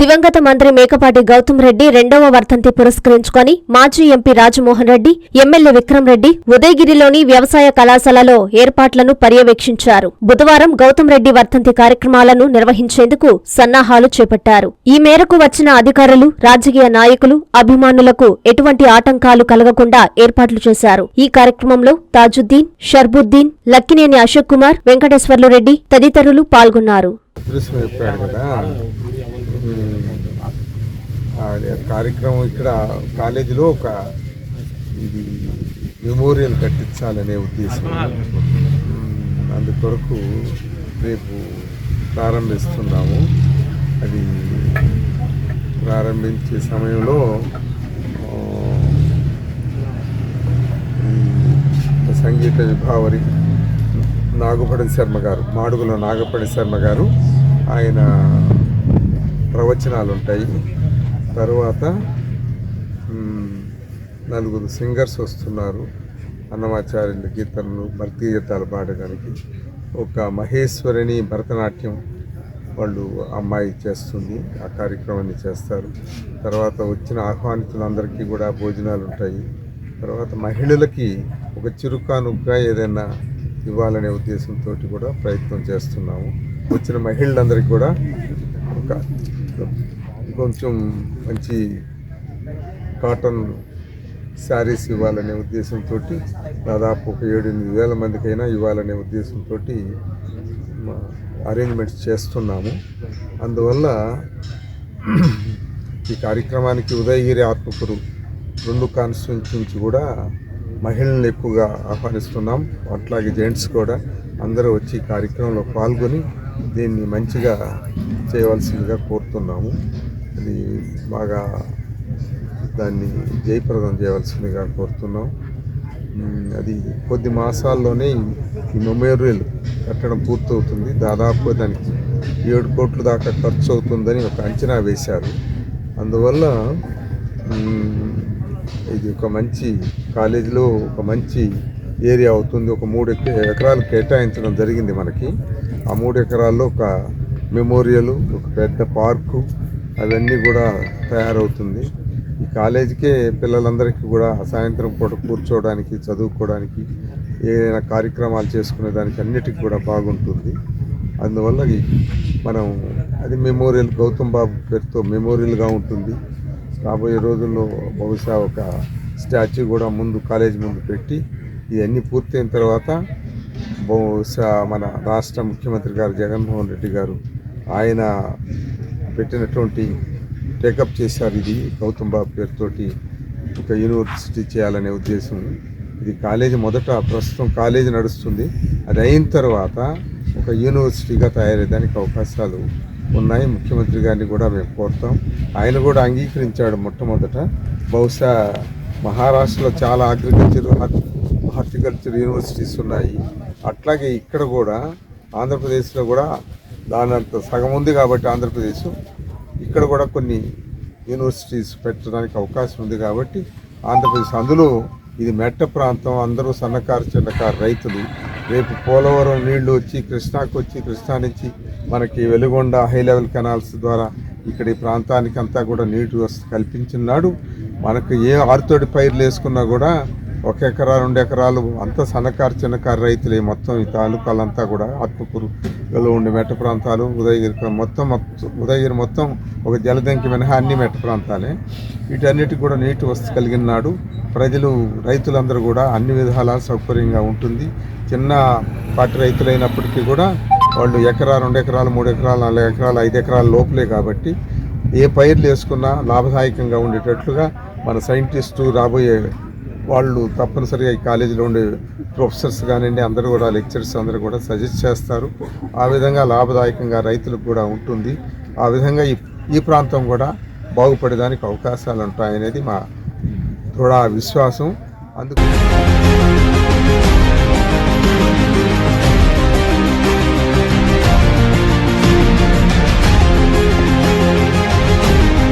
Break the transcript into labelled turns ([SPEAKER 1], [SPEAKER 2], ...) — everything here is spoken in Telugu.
[SPEAKER 1] దివంగత మంత్రి మేకపాటి గౌతమ్ రెడ్డి రెండవ వర్ధంతి పురస్కరించుకొని మాజీ ఎంపీ రాజమోహన్ రెడ్డి ఎమ్మెల్యే విక్రమ్ రెడ్డి ఉదయగిరిలోని వ్యవసాయ కళాశాలలో ఏర్పాట్లను పర్యవేక్షించారు. బుధవారం గౌతమ్ రెడ్డి వర్ధంతి కార్యక్రమాలను నిర్వహించేందుకు సన్నాహాలు చేపట్టారు. ఈ మేరకు వచ్చిన అధికారులు రాజకీయ నాయకులు అభిమానులకు ఎటువంటి ఆటంకాలు కలగకుండా ఏర్పాట్లు చేశారు. ఈ కార్యక్రమంలో తాజుద్దీన్ షర్బుద్దీన్ లక్కినేని అశోక్ కుమార్ వెంకటేశ్వర్లు రెడ్డి తదితరులు పాల్గొన్నారు.
[SPEAKER 2] కార్యక్రమం ఇక్కడ కాలేజీలో ఒక ఇది మెమోరియల్ కట్టించాలనే ఉద్దేశం. అందుకొరకు రేపు ప్రారంభిస్తున్నాము. అది ప్రారంభించే సమయంలో సంగీత విభావరి నాగపడి శర్మ గారు మాడుగుల నాగపడి శర్మ గారు ఆయన ప్రవచనాలు ఉంటాయి తర్వాత నలుగురు సింగర్స్ వస్తున్నారు. అన్నమాచార్యుల కీర్తనలు భక్తి గీతాలు పాడడానికి ఒక మహేశ్వరిని భరతనాట్యం వాళ్ళు అమ్మాయి చేస్తుంది. ఆ కార్యక్రమాన్ని చేస్తారు. తర్వాత వచ్చిన ఆహ్వానితులందరికీ కూడా భోజనాలు ఉంటాయి. తర్వాత మహిళలకి ఒక చిరుకానుగ్గా ఏదైనా ఇవ్వాలనే ఉద్దేశంతో కూడా ప్రయత్నం చేస్తున్నాము. వచ్చిన మహిళలందరికీ కూడా ఒక కొంచెం మంచి కాటన్ శారీస్ ఇవ్వాలనే ఉద్దేశంతో దాదాపు ఒక ఏడెనిమిది వేల మందికైనా ఇవ్వాలనే ఉద్దేశంతో అరేంజ్మెంట్స్ చేస్తున్నాము. అందువల్ల ఈ కార్యక్రమానికి ఉదయగిరి ఆత్మకూరు రెండు కాన్స్టిట్యూన్స్ నుంచి కూడా మహిళలను ఎక్కువగా ఆహ్వానిస్తున్నాం. అట్లాగే జెంట్స్ కూడా అందరూ వచ్చి కార్యక్రమంలో పాల్గొని దీన్ని మంచిగా చేయవలసిందిగా కోరుతున్నాము. అది బాగా దాన్ని జయప్రదం చేయవలసిందిగా కోరుతున్నాం. అది కొద్ది మాసాల్లోనే ఈ- మెమోరియల్ కట్టడం పూర్తవుతుంది. దాదాపు దానికి ఏడు కోట్ల దాకా ఖర్చు అవుతుందని ఒక అంచనా వేశారు. అందువల్ల ఇది ఒక మంచి కాలేజీలో ఒక మంచి ఏరియా అవుతుంది. ఒక మూడు ఎకరాలు కేటాయించడం జరిగింది మనకి. ఆ మూడు ఎకరాల్లో ఒక మెమోరియల్ ఒక పెద్ద పార్కు అవన్నీ కూడా తయారవుతుంది. ఈ కాలేజీకే పిల్లలందరికీ కూడా సాయంత్రం పూట కూర్చోవడానికి చదువుకోవడానికి ఏదైనా కార్యక్రమాలు చేసుకునే దానికి అన్నిటికీ కూడా బాగుంటుంది. అందువల్ల మనం అది మెమోరియల్ గౌతమ్ బాబు పేరుతో మెమోరియల్గా ఉంటుంది. రాబోయే రోజుల్లో బహుశా ఒక స్టాచ్యూ కూడా ముందు కాలేజ్ ముందు పెట్టి ఇవన్నీ పూర్తయిన తర్వాత బహుశా మన రాష్ట్ర ముఖ్యమంత్రి గారు జగన్మోహన్ రెడ్డి గారు ఆయన పెట్టినటువంటి టేకప్ చేశారు ఇది గౌతమ్ బాబు పేరుతోటి ఒక యూనివర్సిటీ చేయాలనే ఉద్దేశం. ఇది కాలేజీ మొదట ప్రస్తుతం కాలేజీ నడుస్తుంది. అది అయిన తర్వాత ఒక యూనివర్సిటీగా తయారయ్యేదానికి అవకాశాలు ఉన్నాయి. ముఖ్యమంత్రి గారిని కూడా మేము కోరుతాం. ఆయన కూడా అంగీకరించాడు మొట్టమొదట. బహుశా మహారాష్ట్రలో చాలా అగ్రికల్చర్ హార్టికల్చర్ యూనివర్సిటీస్ ఉన్నాయి. అట్లాగే ఇక్కడ కూడా ఆంధ్రప్రదేశ్లో కూడా దాని అంత సగం ఉంది కాబట్టి ఆంధ్రప్రదేశ్. ఇక్కడ కూడా కొన్ని యూనివర్సిటీస్ పెట్టడానికి అవకాశం ఉంది కాబట్టి ఆంధ్రప్రదేశ్. అందులో ఇది మెట్ట ప్రాంతం అందరూ సన్నకారు చిన్నకారు రైతులు. రేపు పోలవరం నీళ్ళు వచ్చి కృష్ణాకు వచ్చి కృష్ణా నుంచి మనకి వెలుగొండ హై లెవెల్ కెనాల్స్ ద్వారా ఇక్కడ ఈ ప్రాంతానికి అంతా కూడా నీటి వసతి కల్పించినాడు మనకు ఏ ఆరుతోటి పైర్లు వేసుకున్నా కూడా ఒక ఎకరా రెండు ఎకరాలు అంతా సన్నకారు చిన్నకారు రైతులే మొత్తం ఈ తాలూకాలంతా కూడా ఆత్మకూరులో ఉండే మెట్ట ప్రాంతాలు ఉదయగిరి మొత్తం మొత్తం ఉదయగిరి మొత్తం ఒక జలదంకి మినహా అన్ని మెట్ట ప్రాంతాలే. వీటన్నిటికి కూడా నీటి వసతి కలిగిన నాడు ప్రజలు రైతులందరూ కూడా అన్ని విధాలా సౌకర్యంగా ఉంటుంది. చిన్న పాటి రైతులైనప్పటికీ కూడా వాళ్ళు ఎకరా రెండు ఎకరాలు మూడు ఎకరాలు నాలుగు ఎకరాలు ఐదు ఎకరాల లోపలే కాబట్టి ఏ పైర్లు వేసుకున్నా లాభదాయకంగా ఉండేటట్లుగా మన సైంటిస్టు రాబోయే వాళ్ళు తప్పనిసరిగా ఈ కాలేజీలో ఉండే ప్రొఫెసర్స్ కానివ్వండి అందరూ కూడా లెక్చరర్స్ అందరూ కూడా సజెస్ట్ చేస్తారు. ఆ విధంగా లాభదాయకంగా రైతులకు కూడా ఉంటుంది. ఆ విధంగా ఈ ఈ ప్రాంతం కూడా బాగుపడేదానికి అవకాశాలు ఉంటాయనేది మా దృఢ విశ్వాసం. అందుకు